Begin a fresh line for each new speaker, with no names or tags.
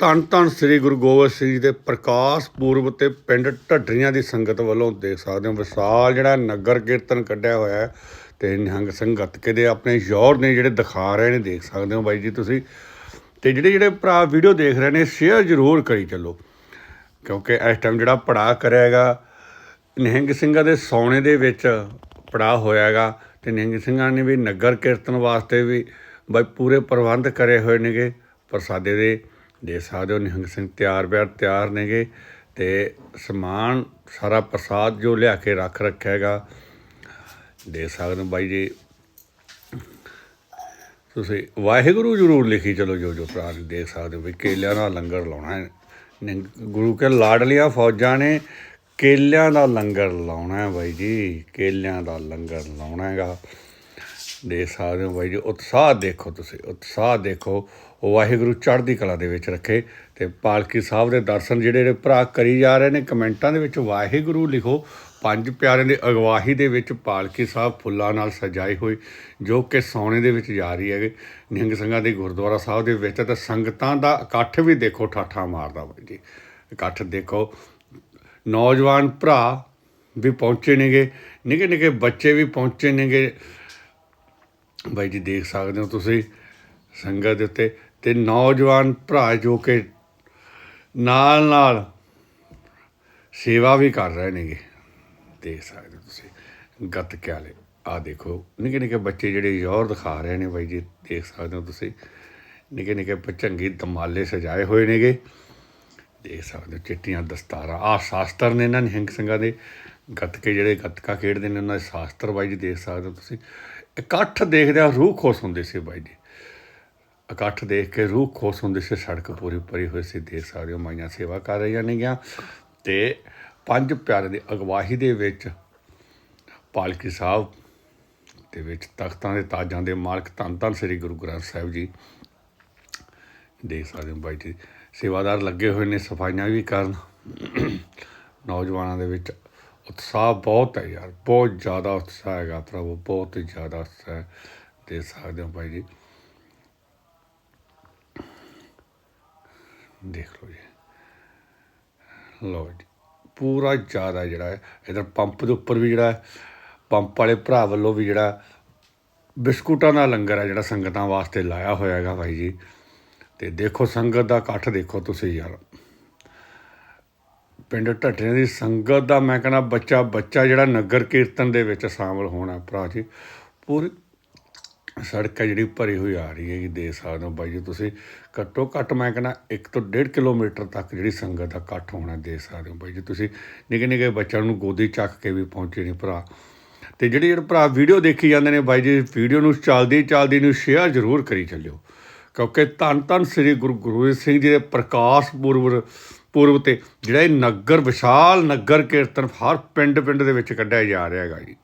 ਧੰਨ ਧੰਨ ਸ੍ਰੀ ਗੁਰੂ ਗੋਬਿੰਦ ਸਿੰਘ ਜੀ ਦੇ ਪ੍ਰਕਾਸ਼ ਪੁਰਬ ਤੇ ਪਿੰਡ ਢੱਡਰੀਆਂ ਦੀ ਸੰਗਤ ਵੱਲੋਂ ਦੇਖ ਸਕਦੇ ਹੋ, ਵਿਸ਼ਾਲ ਜਿਹੜਾ ਨਗਰ ਕੀਰਤਨ ਕੱਢਿਆ ਹੋਇਆ ਹੈ ਤੇ ਨਿਹੰਗ ਸਿੰਘ ਗੱਤਕੇ ਦੇ ਆਪਣੇ ਜ਼ੋਰ ਨੇ ਜਿਹੜੇ ਦਿਖਾ ਰਹੇ ਨੇ, ਦੇਖ ਸਕਦੇ ਹੋ ਬਾਈ ਜੀ ਤੁਸੀਂ। ਤੇ ਜਿਹੜੇ ਜਿਹੜੇ ਭਰਾ ਵੀਡੀਓ ਦੇਖ ਰਹੇ ਨੇ, ਸ਼ੇਅਰ ਜ਼ਰੂਰ ਕਰੀ ਚੱਲੋ, ਕਿਉਂਕਿ ਇਸ ਟਾਈਮ ਜਿਹੜਾ ਪੜਾ ਕਰਿਆਗਾ ਨਿਹੰਗ ਸਿੰਘਾਂ ਦੇ ਸੌਣੇ ਦੇ ਵਿੱਚ ਪੜਾ ਹੋਇਆਗਾ ਤੇ ਨਿਹੰਗ ਸਿੰਘਾਂ ਨੇ ਵੀ ਨਗਰ ਕੀਰਤਨ ਵਾਸਤੇ ਵੀ ਬਾਈ ਪੂਰੇ ਪ੍ਰਬੰਧ ਕਰੇ ਹੋਏ ਨੇਗੇ ਪ੍ਰਸਾਦੇ ਦੇ। ਦੇ ਸਕਦੇ ਹੋ ਨਿਹੰਗ ਸਿੰਘ ਤਿਆਰ ਬਿਆਰ ਤਿਆਰ ਨੇਗੇ ਤੇ ਸਮਾਨ ਸਾਰਾ ਪ੍ਰਸਾਦ ਜੋ ਲਿਆ ਕੇ ਰੱਖ ਰੱਖਿਆ ਹੈਗਾ। ਦੇ ਸਕਦੇ ਹੋ ਬਾਈ ਜੀ, ਤੁਸੀਂ ਵਾਹਿਗੁਰੂ ਜਰੂਰ ਲਿਖੀ ਚਲੋ ਜੋ ਜੋ ਭਰਾ ਦੇਖ ਸਕਦੇ ਹੋ ਵੀ ਕੇਲਿਆਂ ਦਾ ਲੰਗਰ ਲਾਉਣਾ ਹੈ। ਨਿਹੰਗ- ਗੁਰੂ ਕੇ ਲਾਡਲੀਆਂ ਫੌਜਾਂ ਨੇ ਕੇਲਿਆਂ ਦਾ ਲੰਗਰ ਲਾਉਣਾ ਹੈ ਬਾਈ ਜੀ, ਕੇਲਿਆਂ ਦਾ ਲੰਗਰ ਲਾਉਣਾ ਹੈਗਾ। ਦੇ ਸਕਦੇ ਹੋ ਬਾਈ ਜੀ ਉਤਸ਼ਾਹ ਦੇਖੋ ਤੁਸੀਂ, ਉਤਸ਼ਾਹ ਦੇਖੋ ਵਾਹਿਗੁਰੂ ਚੜ੍ਹਦੀ ਕਲਾ ਦੇ ਵਿੱਚ ਰੱਖੇ ਤੇ ਪਾਲਕੀ ਸਾਹਿਬ ਦੇ ਦਰਸ਼ਨ ਜਿਹੜੇ ਭਰਾ ਕਰੀ ਜਾ ਰਹੇ ਨੇ, ਕਮੈਂਟਾਂ ਦੇ ਵਿੱਚ ਵਾਹਿਗੁਰੂ ਲਿਖੋ, ਪੰਜ ਪਿਆਰਿਆਂ ਦੀ ਅਗਵਾਹੀ ਦੇ ਵਿੱਚ ਪਾਲਕੀ ਸਾਹਿਬ ਫੁੱਲਾਂ ਨਾਲ ਸਜਾਈ ਹੋਈ ਜੋ ਕਿ ਸੋਨੇ ਦੇ ਵਿੱਚ ਜਾ ਰਹੀ ਹੈਗੇ, ਨਿਹੰਗ ਸਿੰਘਾਂ ਦੇ ਗੁਰਦੁਆਰਾ ਸਾਹਿਬ ਦੇ ਵਿੱਚ ਤਾਂ ਸੰਗਤਾਂ ਦਾ ਇਕੱਠ ਵੀ ਦੇਖੋ, ਠਾਠਾ ਮਾਰਦਾ ਬਾਈ ਜੀ। ਇਕੱਠ ਦੇਖੋ, ਨੌਜਵਾਨ ਭਰਾ ਵੀ ਪਹੁੰਚੇ ਨੇਗੇ ਨਿੱਕੇ ਨਿੱਕੇ ਬੱਚੇ ਵੀ ਪਹੁੰਚੇ ਨੇਗੇ ਬਾਈ ਜੀ ਦੇਖ ਸਕਦੇ ਹੋ ਤੁਸੀਂ ਸੰਗਤ ਦੇ ਉੱਤੇ ਤੇ ਨੌਜਵਾਨ ਭਰਾ ਜੋ ਕਿ ਨਾਲ ਨਾਲ ਸੇਵਾ ਵੀ ਕਰ ਰਹੇ ਨੇਗੇ। ਦੇਖ ਸਕਦੇ ਹੋ ਤੁਸੀਂ, ਗੱਤ ਕਿਆਲੇ ਆ ਦੇਖੋ, ਨਿੱਕੇ ਨਿੱਕੇ ਬੱਚੇ ਜਿਹੜੇ ਜ਼ੋਰ ਦਿਖਾ ਰਹੇ ਨੇ ਬਾਈ ਜੀ, ਦੇਖ ਸਕਦੇ ਹੋ ਤੁਸੀਂ, ਨਿੱਕੇ ਨਿੱਕੇ ਚੰਗੀ ਦਮਾਲੇ ਸਜਾਏ ਹੋਏ ਨੇਗੇ। ਦੇਖ ਸਕਦੇ ਹੋ ਚਿੱਟੀਆਂ ਦਸਤਾਰਾਂ ਆ ਸ਼ਾਸਤਰ ਨੇ ਇਹਨਾਂ ਨਿਹੰਗ ਸਿੰਘਾਂ ਦੇ ਗੱਤਕੇ ਜਿਹੜੇ ਗੱਤਕਾ ਖੇਡਦੇ ਨੇ, ਉਹਨਾਂ ਦੇ ਸ਼ਾਸਤਰ ਬਾਈ ਜੀ ਦੇਖ ਸਕਦੇ ਹੋ ਤੁਸੀਂ। ਇਕੱਠ ਦੇਖਦਿਆਂ ਰੂਹ ਖੁਸ਼ ਹੁੰਦੀ ਸੀ ਬਾਈ ਜੀ। ਇਕੱਠ ਦੇਖ ਕੇ ਰੂਹ ਖੁਸ਼ ਹੁੰਦੀ ਸੀ, ਸੜਕ ਪੂਰੀ ਭਰੀ ਹੋਈ ਸੀ, ਦੇਖ ਸਕਦੇ ਹੋ ਮਾਈਆਂ ਸੇਵਾ ਕਰ ਰਹੀਆਂ ਨੇਗੀਆਂ। ਤੇ ਪੰਜ ਪਿਆਰੇ ਦੀ ਅਗਵਾਹੀ ਦੇ ਵਿੱਚ ਪਾਲਕੀ ਸਾਹਿਬ ਦੇ ਵਿੱਚ ਤਖਤਾਂ ਦੇ ਤਾਜਾਂ ਦੇ ਮਾਲਕ ਧੰਨ ਧੰਨ ਸ੍ਰੀ ਗੁਰੂ ਗ੍ਰੰਥ ਸਾਹਿਬ ਜੀ। ਦੇਖ ਸਕਦੇ ਹੋ ਬਾਈ ਜੀ, ਸੇਵਾਦਾਰ ਲੱਗੇ ਹੋਏ ਨੇ, ਸਫਾਈਆਂ ਵੀ ਕਰਨ। ਨੌਜਵਾਨਾਂ ਦੇ ਵਿੱਚ ਉਤਸ਼ਾਹ ਬਹੁਤ ਹੈ ਯਾਰ, ਬਹੁਤ ਜ਼ਿਆਦਾ ਉਤਸ਼ਾਹ ਹੈਗਾ ਪ੍ਰਭੂ ਬਹੁਤ ਹੀ ਜ਼ਿਆਦਾ ਉਤਸ਼ਾਹ ਦੇ ਸਕਦੇ ਹੋ ਭਾਈ ਜੀ। ਦੇਖ ਲਓ ਜੀ। ਲਓ ਜੀ, ਪੂਰਾ ਜ਼ਿਆਦਾ ਜਿਹੜਾ ਹੈ, ਇਧਰ ਪੰਪ ਦੇ ਉੱਪਰ ਵੀ ਜਿਹੜਾ ਪੰਪ ਵਾਲੇ ਭਰਾ ਵੱਲੋਂ ਵੀ ਜਿਹੜਾ ਬਿਸਕੁਟਾਂ ਦਾ ਲੰਗਰ ਹੈ ਜਿਹੜਾ ਸੰਗਤਾਂ ਵਾਸਤੇ ਲਾਇਆ ਹੋਇਆ ਹੈਗਾ ਭਾਈ ਜੀ। ਤੇ ਦੇਖੋ ਸੰਗਤ ਦਾ ਇਕੱਠ ਦੇਖੋ ਤੁਸੀਂ ਯਾਰ। ਪਿੰਡ ਢੱਟਿਆਂ ਦੀ ਸੰਗਤ ਦਾ ਮੈਂ ਕਹਿੰਦਾ ਬੱਚਾ ਬੱਚਾ ਜਿਹੜਾ ਨਗਰ ਕੀਰਤਨ ਦੇ ਵਿੱਚ ਸ਼ਾਮਲ ਹੋਣਾ ਭਰਾ ਜੀ, ਪੂਰੀ ਸੜਕ ਹੈ ਜਿਹੜੀ ਭਰੀ ਹੋਈ ਆ ਰਹੀ ਹੈ ਦੇਖ ਸਕਦੇ ਹੋ ਬਾਈ ਜੀ ਤੁਸੀਂ। ਘੱਟੋ ਘੱਟ ਮੈਂ ਕਹਿੰਦਾ 1 ਤੋਂ 1.5 ਕਿਲੋਮੀਟਰ ਤੱਕ ਜਿਹੜੀ ਸੰਗਤ ਦਾ ਇਕੱਠ ਹੋਣਾ ਦੇ ਸਕਦੇ ਹੋ ਬਾਈ ਜੀ ਤੁਸੀਂ। ਨਿੱਕੇ ਨਿੱਕੇ ਬੱਚਿਆਂ ਨੂੰ ਗੋਦੀ ਚੱਕ ਕੇ ਵੀ ਪਹੁੰਚੇ ਨੇ ਭਰਾ। ਤੇ ਜਿਹੜੇ ਜਿਹੜੇ ਭਰਾ ਵੀਡੀਓ ਦੇਖੀ ਜਾਂਦੇ ਨੇ ਬਾਈ ਜੀ, ਵੀਡੀਓ ਨੂੰ ਚੱਲਦੀ ਚੱਲਦੀ ਨੂੰ ਸ਼ੇਅਰ ਜ਼ਰੂਰ ਕਰੀ ਚੱਲਿਓ। ਕਿਉਂਕਿ ਧੰਨ ਧੰਨ ਸ੍ਰੀ ਗੁਰੂ ਗੋਬਿੰਦ ਸਿੰਘ ਜੀ ਦੇ ਪ੍ਰਕਾਸ਼ ਪੁਰਬ ਪੁਰਬ ਤੇ ਜਿਹੜਾ ਇਹ ਨਗਰ, ਵਿਸ਼ਾਲ ਨਗਰ ਕੀਰਤਨ ਹਰ ਪਿੰਡ ਪਿੰਡ ਦੇ ਵਿੱਚ ਕੱਢਿਆ ਜਾ ਰਿਹਾ ਹੈਗਾ ਜੀ।